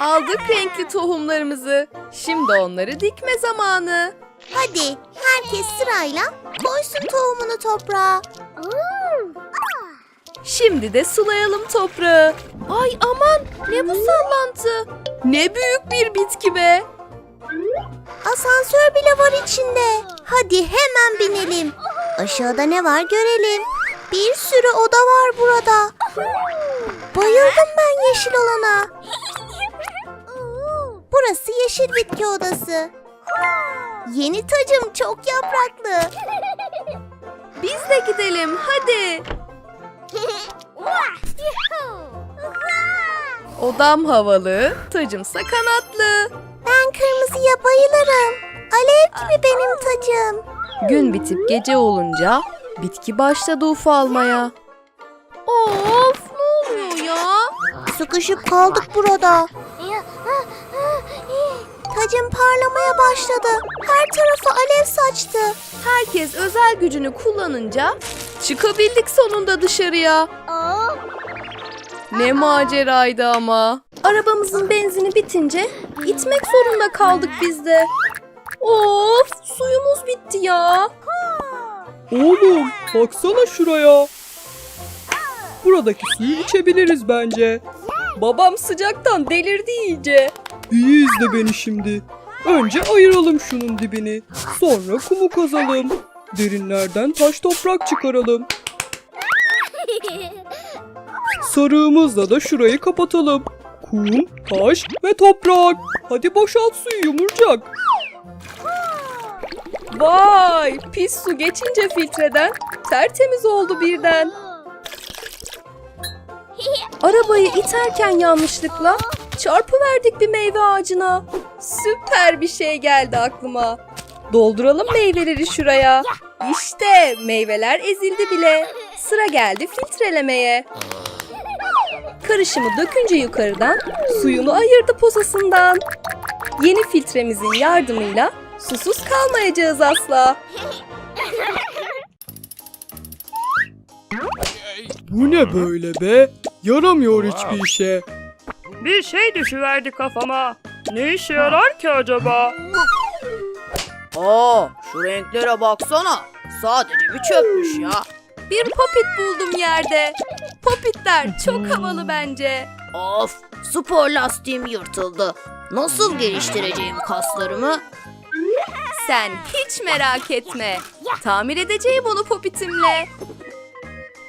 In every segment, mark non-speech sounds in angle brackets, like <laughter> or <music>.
Aldık renkli tohumlarımızı. Şimdi onları dikme zamanı. Hadi herkes sırayla koysun tohumunu toprağa. Şimdi de sulayalım toprağı. Ay aman ne bu sallantı? Ne büyük bir bitki be. Asansör bile var içinde. Hadi hemen binelim. Aşağıda ne var görelim. Bir sürü oda var burada. Bayıldım ben yeşil olana. Burası yeşil bitki odası. Yeni tacım çok yapraklı. Biz de gidelim hadi. Odam havalı, tacımsa kanatlı. Ben kırmızıya bayılırım. Alev gibi benim tacım. Gün bitip gece olunca bitki başladı ufalmaya. Of ne oluyor ya? Sıkışıp kaldık burada. Tacım parlamaya başladı. Her tarafı alev saçtı. Herkes özel gücünü kullanınca çıkabildik sonunda dışarıya. Ne maceraydı ama. Arabamızın benzini bitince itmek zorunda kaldık biz de. Of suyumuz bitti ya. Oğlum baksana şuraya. Buradaki suyu içebiliriz bence. Babam sıcaktan delirdi iyice. İyi izle beni şimdi. Önce ayıralım şunun dibini. Sonra kumu kazalım. Derinlerden taş toprak çıkaralım. Sarığımızla da şurayı kapatalım. Kum, taş ve toprak. Hadi boşalt suyu yumurcak. Vay pis su geçince filtreden tertemiz oldu birden. Arabayı iterken yanlışlıkla çarpıverdik bir meyve ağacına. Süper bir şey geldi aklıma. Dolduralım meyveleri şuraya. İşte meyveler ezildi bile. Sıra geldi filtrelemeye. Karışımı dökünce yukarıdan suyunu ayırdı posasından. Yeni filtremizin yardımıyla susuz kalmayacağız asla. Bu ne böyle be? Yaramıyor hiçbir işe. Bir şey düşüverdi kafama. Ne işe yarar ki acaba? Aa, şu renklere baksana. Sadece bir çöpmüş ya. Bir popit buldum yerde. Popitler çok havalı bence. Of, spor lastiğim yırtıldı. Nasıl geliştireceğim kaslarımı? Sen hiç merak etme. Tamir edeceğim onu popitimle.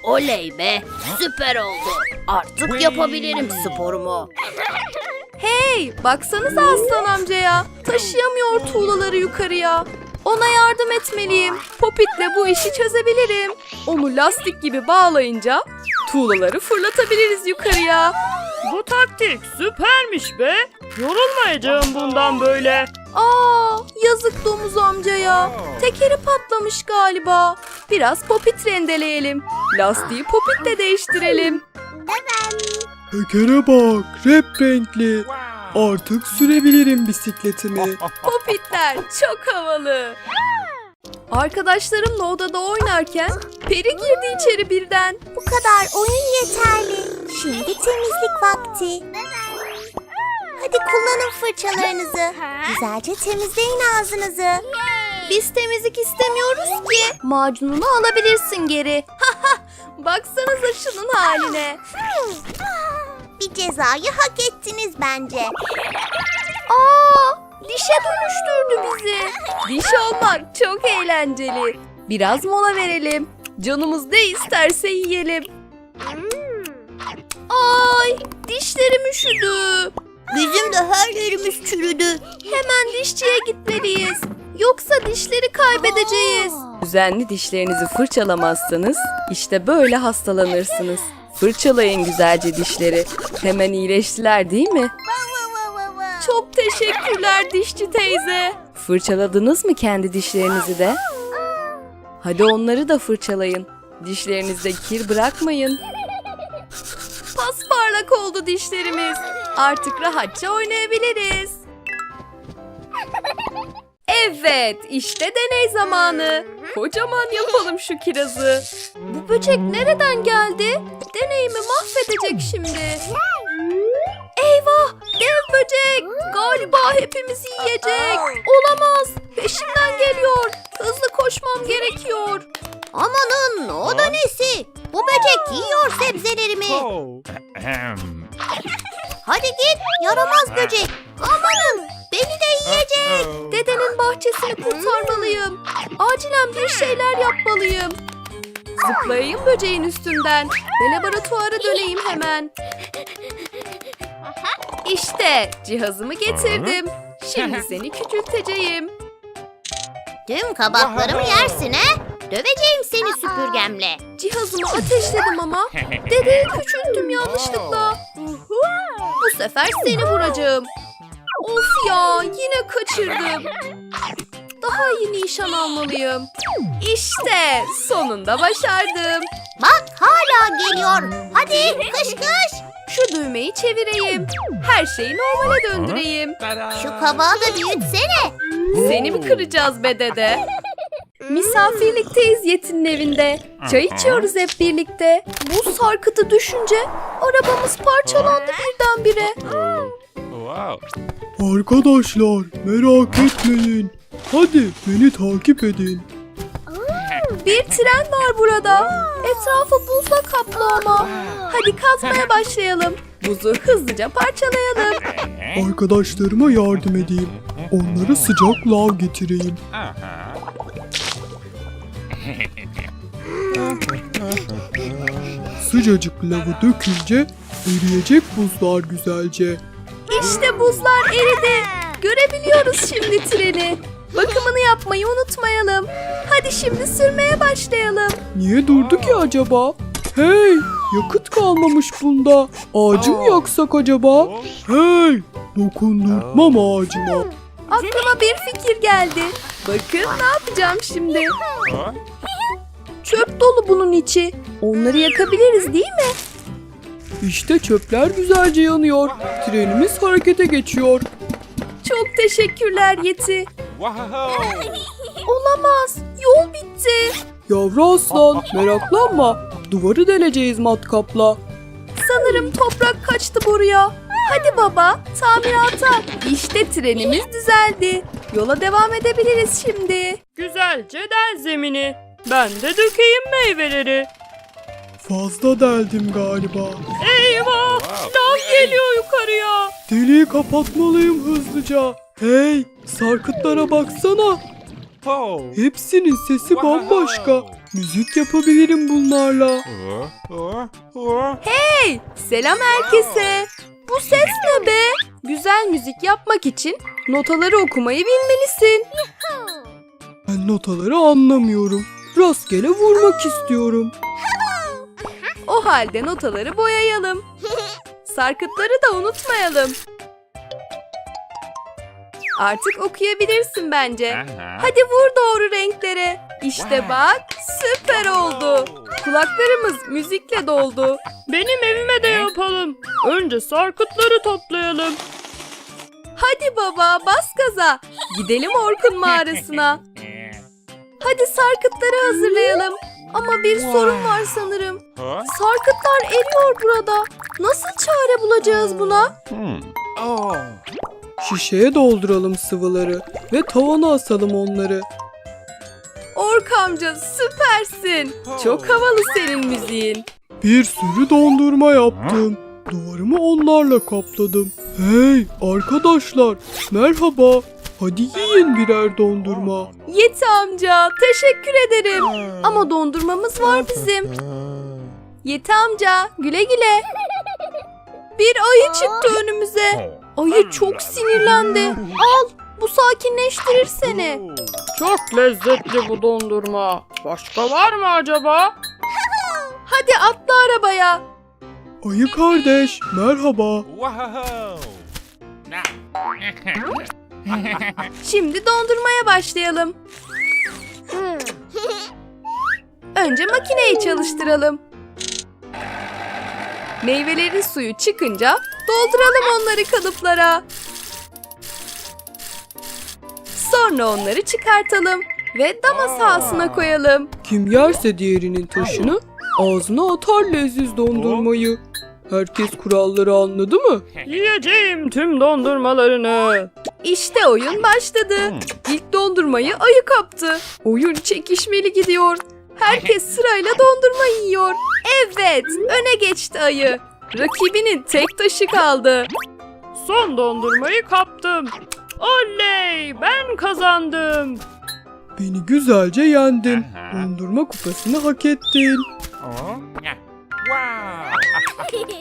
Oley be, süper oldu. Artık yapabilirim sporumu. Hey, baksanıza aslan amcaya. Taşıyamıyor tuğlaları yukarıya. Ona yardım etmeliyim. Popitle bu işi çözebilirim. Onu lastik gibi bağlayınca tuğlaları fırlatabiliriz yukarıya. Bu taktik süpermiş be. Yorulmayacağım bundan böyle. Aa, yazık domuz amcaya. Tekeri patlamış galiba. Biraz popit rendeleyelim. Lastiği popitle değiştirelim. Tekere bak, rep renkli. Artık sürebilirim bisikletimi. <laughs> Popitler çok havalı. Arkadaşlarımla odada oynarken peri girdi içeri birden. Bu kadar oyun yeterli. Şimdi temizlik vakti. Hadi kullanın fırçalarınızı. Güzelce temizleyin ağzınızı. Biz temizlik istemiyoruz ki. Macununu alabilirsin geri. <laughs> Baksanıza şunun haline. Bir cezayı hak ettiniz bence. Aa, dişe dönüştürdü bizi. Diş olmak çok eğlenceli. Biraz mola verelim. Canımız ne isterse yiyelim. Ay, dişlerim üşüdü. Bizim de her yerimiz çürüdü. Hemen dişçiye gitmeliyiz. Yoksa dişleri kaybedeceğiz. Düzenli dişlerinizi fırçalamazsanız işte böyle hastalanırsınız. Fırçalayın güzelce dişleri. Hemen iyileştiler değil mi? Çok teşekkürler dişçi teyze. Fırçaladınız mı kendi dişlerinizi de? Hadi onları da fırçalayın. Dişlerinizde kir bırakmayın. Pasparlak oldu dişlerimiz. Artık rahatça oynayabiliriz. Evet, işte deney zamanı. Kocaman yapalım şu kirazı. Bu böcek nereden geldi? Deneyimi mahvedecek şimdi. Eyvah, dev böcek. hepimizi yiyecek. Olamaz. Peşimden geliyor. Hızlı koşmam gerekiyor. Amanın o da nesi? Bu böcek yiyor sebzelerimi. Hadi git yaramaz böcek. Amanın beni de yiyecek. Dedenin bahçesini kurtarmalıyım. Acilen bir şeyler yapmalıyım. Zıplayayım böceğin üstünden ve laboratuvara döneyim hemen. İşte cihazımı getirdim. Şimdi seni küçülteceğim. Tüm kabaklarımı yersin he? Döveceğim seni süpürgemle. Cihazımı ateşledim ama <laughs> dedeyi küçülttüm yanlışlıkla. Sefer seni vuracağım. Of ya yine kaçırdım. Daha iyi nişan almalıyım. İşte sonunda başardım. Bak hala geliyor. Hadi kış kış. Şu düğmeyi çevireyim. Her şeyi normale döndüreyim. Şu kabağı da büyütsene. Seni mi kıracağız be dede? Misafirlikteyiz Yetin'in evinde. Çay içiyoruz hep birlikte. Bu sarkıtı düşünce arabamız parçalandı birdenbire. Wow. Arkadaşlar merak etmeyin. Hadi beni takip edin. Bir tren var burada. Etrafı buzla kaplı ama. Hadi kazmaya <laughs> başlayalım. Buzu hızlıca parçalayalım. Arkadaşlarıma yardım edeyim. Onlara sıcak lav getireyim. <laughs> Sıcacık lavı dökünce eriyecek buzlar güzelce. İşte buzlar eridi. Görebiliyoruz şimdi treni. Bakımını yapmayı unutmayalım. Hadi şimdi sürmeye başlayalım. Niye durdu ki acaba? Hey! Yakıt kalmamış bunda. Ağacı mı yaksak acaba? Hey! Dokundurtmam ağacıma. Aklıma bir fikir geldi. Bakın ne yapacağım şimdi. Çöp dolu bunun içi. Onları yakabiliriz değil mi? İşte çöpler güzelce yanıyor. Trenimiz harekete geçiyor. Çok teşekkürler Yeti. Olamaz. Yol bitti. Yavru aslan meraklanma. Duvarı deleceğiz matkapla. Sanırım toprak kaçtı boruya. Hadi baba, tamirata. İşte trenimiz düzeldi. Yola devam edebiliriz şimdi. Güzelce del zemini. Ben de dökeyim meyveleri. Fazla deldim galiba. Eyvah! Lav geliyor yukarıya. Deliği kapatmalıyım hızlıca. Hey sarkıtlara baksana. Hepsinin sesi bambaşka. Müzik yapabilirim bunlarla. Hey, selam herkese. Bu ses ne be? Güzel müzik yapmak için notaları okumayı bilmelisin. Ben notaları anlamıyorum. Rastgele vurmak istiyorum. O halde notaları boyayalım. <laughs> Sarkıtları da unutmayalım. Artık okuyabilirsin bence. Aha. Hadi vur doğru renklere. İşte bak süper oldu. Kulaklarımız müzikle doldu. Benim evime de yapalım. Önce sarkıtları toplayalım. Hadi baba bas gaza. Gidelim Orkun <laughs> mağarasına. <laughs> Hadi sarkıtları hazırlayalım. Ama bir sorun var sanırım. Huh? Sarkıtlar eriyor burada. Nasıl çare bulacağız buna? Hmm. Şişeye dolduralım sıvıları ve tavana asalım onları. Ork amca süpersin. Çok havalı senin müziğin. Bir sürü dondurma yaptım. Duvarımı onlarla kapladım. Hey arkadaşlar merhaba. Hadi yiyin birer dondurma. Yeti amca teşekkür ederim. Ama dondurmamız var bizim. Yeti amca güle güle. Bir ayı çıktı önümüze. Ayı çok sinirlendi. Al bu sakinleştirir seni. Çok lezzetli bu dondurma. Başka var mı acaba? <laughs> Hadi atla arabaya. Ayı kardeş merhaba. Wow. <laughs> Şimdi dondurmaya başlayalım. Önce makineyi çalıştıralım. Meyvelerin suyu çıkınca dolduralım onları kalıplara. Sonra onları çıkartalım ve dama sahasına koyalım. Kim yerse diğerinin taşını ağzına atar leziz dondurmayı. Herkes kuralları anladı mı? Yiyeceğim tüm dondurmalarını. İşte oyun başladı. İlk dondurmayı ayı kaptı. Oyun çekişmeli gidiyor. Herkes <laughs> sırayla dondurma yiyor. Evet, öne geçti ayı. Rakibinin tek taşı kaldı. Son dondurmayı kaptım. Oley ben kazandım. Beni güzelce yendin. Dondurma kupasını hak ettin. Oh. <laughs>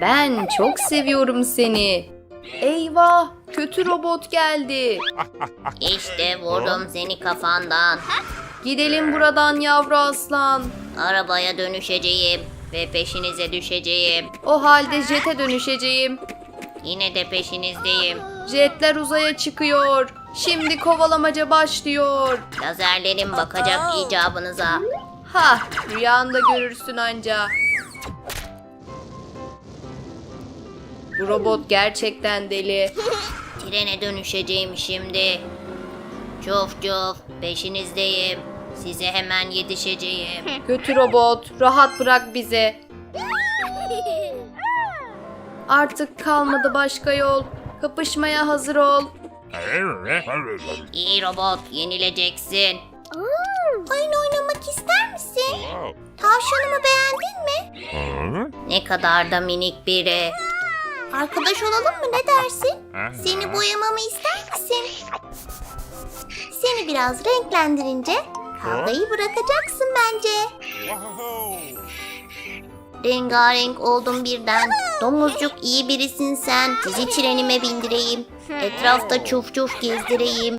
Ben çok seviyorum seni. Eyvah, kötü robot geldi. İşte vurdum seni kafandan. Gidelim buradan yavru aslan. Arabaya dönüşeceğim ve peşinize düşeceğim. O halde jete dönüşeceğim. Yine de peşinizdeyim. Jetler uzaya çıkıyor. Şimdi kovalamaca başlıyor. Lazerlerim bakacak icabınıza. Ha, rüyanda görürsün anca. Bu robot gerçekten deli. Trene dönüşeceğim şimdi. Cuf cuf peşinizdeyim. Size hemen yetişeceğim. <laughs> Kötü robot, rahat bırak bizi. Artık kalmadı başka yol. Kapışmaya hazır ol. İyi robot yenileceksin. Oyun oynamak ister misin? Tavşanımı beğendin mi? Ne kadar da minik biri. Arkadaş olalım mı ne dersin? Seni boyamamı ister misin? Seni biraz renklendirince kavgayı bırakacaksın bence. Rengarenk oldum birden. Domuzcuk iyi birisin sen. Sizi trenime bindireyim. Etrafta çuf çuf gezdireyim.